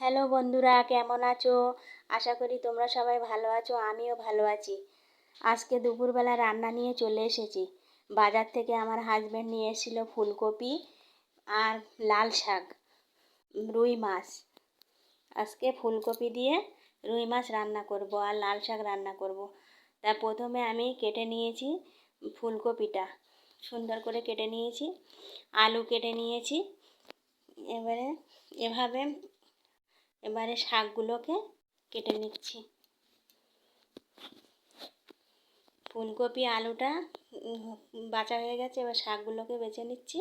Hello বন্ধুরা, কেমন আছো? আশা করি তোমরা সবাই ভালো আছো, আমিও ভালো আছি। আজকে দুপুরবেলা রান্না নিয়ে চলে এসেছি। বাজার থেকে আমার হাজব্যান্ড নিয়ে এসেছিল ফুলকপি আর লাল শাক, রুই মাছ। আজকে ফুলকপি দিয়ে রুই মাছ রান্না করব আর লাল শাক রান্না করব। তা প্রথমে আমি কেটে নিয়েছি ফুলকপিটা। সুন্দর করে কেটে নিয়েছি, আলু কেটে নিয়েছি। এবারে এভাবে এবারে শাকগুলোকে কেটে নিচ্ছি। ফুলকপি, আলুটা বাছা হয়ে গেছে, এবার শাকগুলোকে বেছে নিচ্ছি।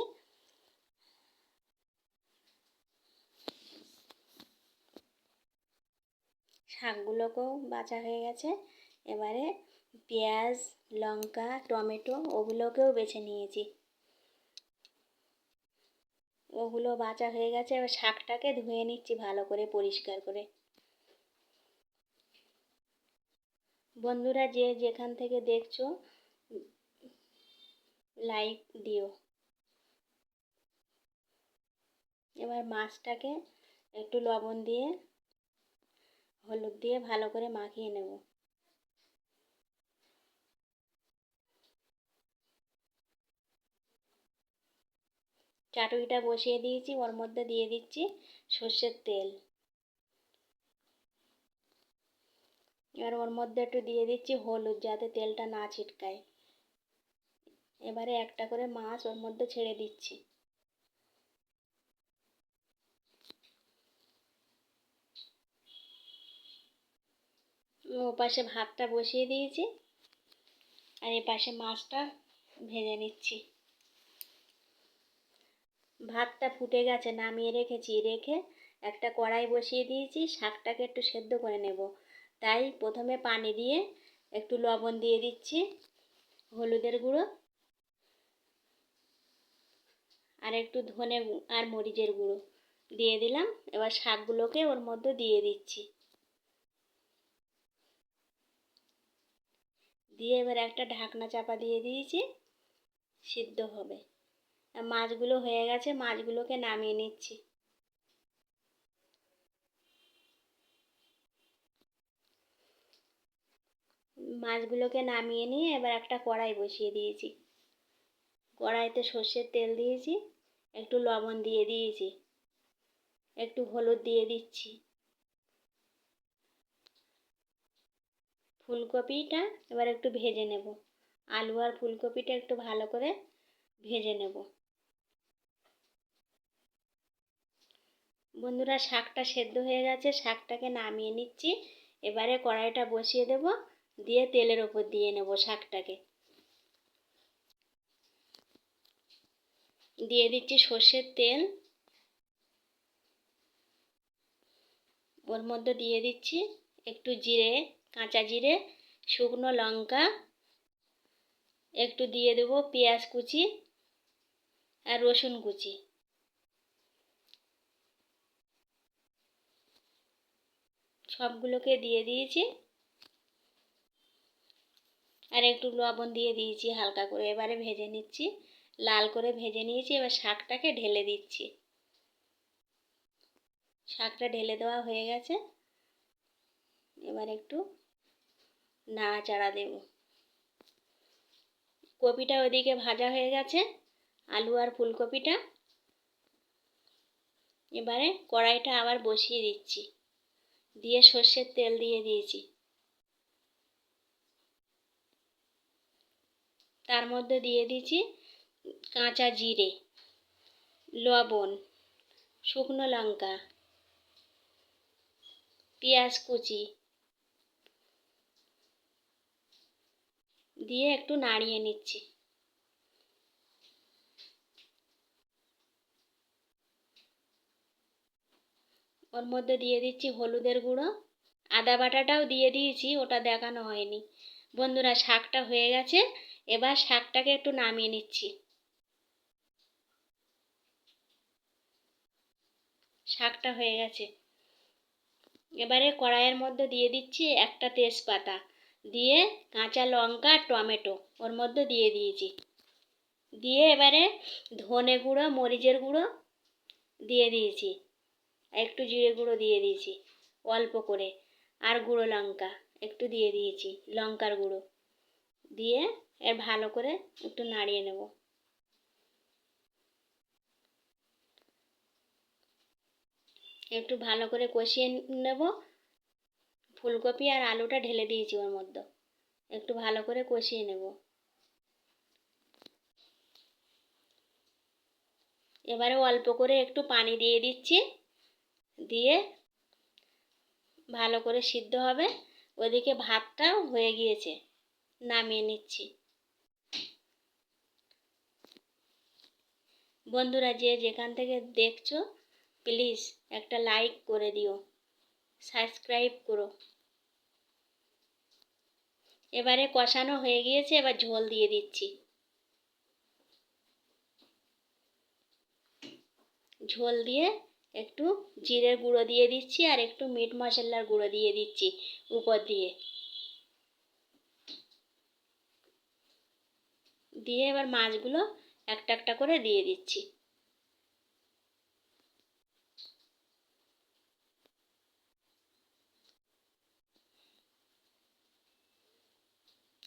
শাকগুলোকেও বাছা হয়ে গেছে। এবারে পেঁয়াজ, লঙ্কা, টমেটো, ওগুলোকেও বেছে নিয়েছি। ওগুলো বাঁচা হয়ে গেছে, এবার শাকটাকে ধুয়ে নিচ্ছি ভালো করে পরিষ্কার করে। বন্ধুরা যে যেখান থেকে দেখছ লাইক দিও। এবার মাছটাকে একটু লবণ দিয়ে, হলুদ দিয়ে ভালো করে মাখিয়ে নেব। চাটুইটা বসিয়ে দিয়েছি, ওর মধ্যে দিয়ে দিচ্ছি সর্ষের তেল। এবার ওর মধ্যে একটু দিয়ে দিচ্ছি হলুদ যাতে তেলটা না ছিটকায়। এবারে একটা করে মাছ ওর মধ্যে ছেড়ে দিচ্ছি। ও পাশে ভাতটা বসিয়ে দিয়েছি আর এ পাশে মাছটা ভেজে নিচ্ছি। ভাতটা ফুটে গেছে, নামিয়ে রেখেছি। রেখে একটা কড়াই বসিয়ে দিয়েছি, শাকটাকে একটু সেদ্ধ করে নেব। তাই প্রথমে পানি দিয়ে একটু লবণ দিয়ে দিচ্ছি, হলুদের গুঁড়ো আর একটু ধনে আর মরিচের গুঁড়ো দিয়ে দিলাম। এবার শাকগুলোকে ওর মধ্যে দিয়ে দিচ্ছি। দিয়ে এবার একটা ঢাকনা চাপা দিয়ে দিয়েছি, সিদ্ধ হবে। মাছগুলো হয়ে গেছে, মাছগুলোকে নামিয়ে নিচ্ছি। মাছগুলোকে নামিয়ে নিয়ে এবার একটা কড়াই বসিয়ে দিয়েছি। কড়াইতে সর্ষের তেল দিয়েছি, একটু লবণ দিয়ে দিয়েছি, একটু হলুদ দিয়ে দিচ্ছি। ফুলকপিটা এবার একটু ভেজে নেব। আলু আর ফুলকপিটা একটু ভালো করে ভেজে নেব। বন্ধুরা, শাকটা সেদ্ধ হয়ে গেছে, শাকটাকে নামিয়ে নিচ্ছি। এবারে কড়াইটা বসিয়ে দেব, দিয়ে তেলের ওপর দিয়ে নেব শাকটাকে। দিয়ে দিচ্ছি সর্ষের তেল। ওর মধ্যে দিয়ে দিচ্ছি একটু জিরে, কাঁচা জিরে, শুকনো লঙ্কা। একটু দিয়ে দেবো পেঁয়াজ কুচি আর রসুন কুচি। সবগুলোকে দিয়ে দিয়েছি। আর একটু লবণ দিয়ে দিয়েছি হালকা করে। এবারে ভেজে নিচ্ছি। লাল করে ভেজে নিয়েছি। এবার শাকটাকে ঢেলে দিচ্ছি। শাকটা ঢেলে দেওয়া হয়ে গেছে। এবার একটু নাড়াচাড়া দেব। কপিটা ওদিকে ভাজা হয়ে গেছে। আলু আর ফুলকপিটা। এবারে কড়াইটা আবার বসিয়ে দিচ্ছি। দিয়ে সর্ষের তেল দিয়ে দিয়েছি। তার মধ্যে দিয়ে দিয়েছি কাঁচা জিরে, লবণ, শুকনো লঙ্কা, পেঁয়াজ কুচি দিয়ে একটু নাড়িয়ে নিচ্ছি। ওর মধ্যে দিয়ে দিচ্ছি হলুদের গুঁড়ো, আদা বাটাটাও দিয়ে দিয়েছি, ওটা দেখানো হয়নি। বন্ধুরা, শাকটা হয়ে গেছে, এবার শাকটাকে একটু নামিয়ে নিচ্ছি। শাকটা হয়ে গেছে। এবারে কড়াইয়ের মধ্যে দিয়ে দিচ্ছি একটা তেজপাতা, দিয়ে কাঁচা লঙ্কা টমেটো ওর মধ্যে দিয়ে দিয়েছি। দিয়ে এবারে ধনে গুঁড়ো, মরিচের গুঁড়ো দিয়ে দিয়েছি। একটু জিরে গুঁড়ো দিয়ে দিয়েছি, অল্প করে। আর গুঁড়ো লঙ্কা একটু দিয়ে দিয়েছি, লঙ্কার গুঁড়ো। দিয়ে এর ভালো করে একটু নাড়িয়ে নেব। একটু ভালো করে কষিয়ে নেব। ফুলকপি আর আলুটা ঢেলে দিয়েছি ওর মধ্যে। একটু ভালো করে কষিয়ে নেব। এবারে অল্প করে একটু পানি দিয়ে দিচ্ছি। দিয়ে ভালো করে সিদ্ধ হবে। ওদিকে ভাতটাও হয়ে গিয়েছে। নামিয়ে নিচ্ছি। বন্ধুরা, যে যেখান থেকে দেখছ প্লিজ একটা লাইক করে দিও। সাবস্ক্রাইব করো। এবারে কষানো হয়ে গিয়েছে, এবার ঝোল দিয়ে দিচ্ছি। ঝোল দিয়ে একটু জিরের গুঁড়ো দিয়ে দিচ্ছি আর একটু মিট মশলার গুঁড়ো দিয়ে দিচ্ছি উপর দিয়ে। দিয়ে এবার মাছগুলো একটা একটা করে দিয়ে দিচ্ছি।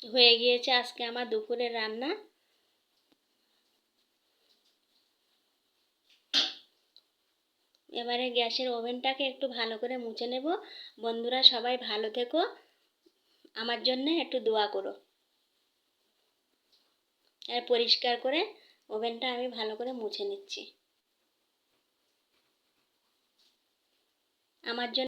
হয়ে গিয়েছে আজকে আমার দুপুরের রান্না। এবারে গ্যাসের ওভেনটাকে একটু ভালো করে মুছে নেব। বন্ধুরা সবাই ভালো থেকো। আমার জন্যে একটু দোয়া করো। আর পরিষ্কার করে ওভেনটা আমি ভালো করে মুছে নিচ্ছি। আমার জন্য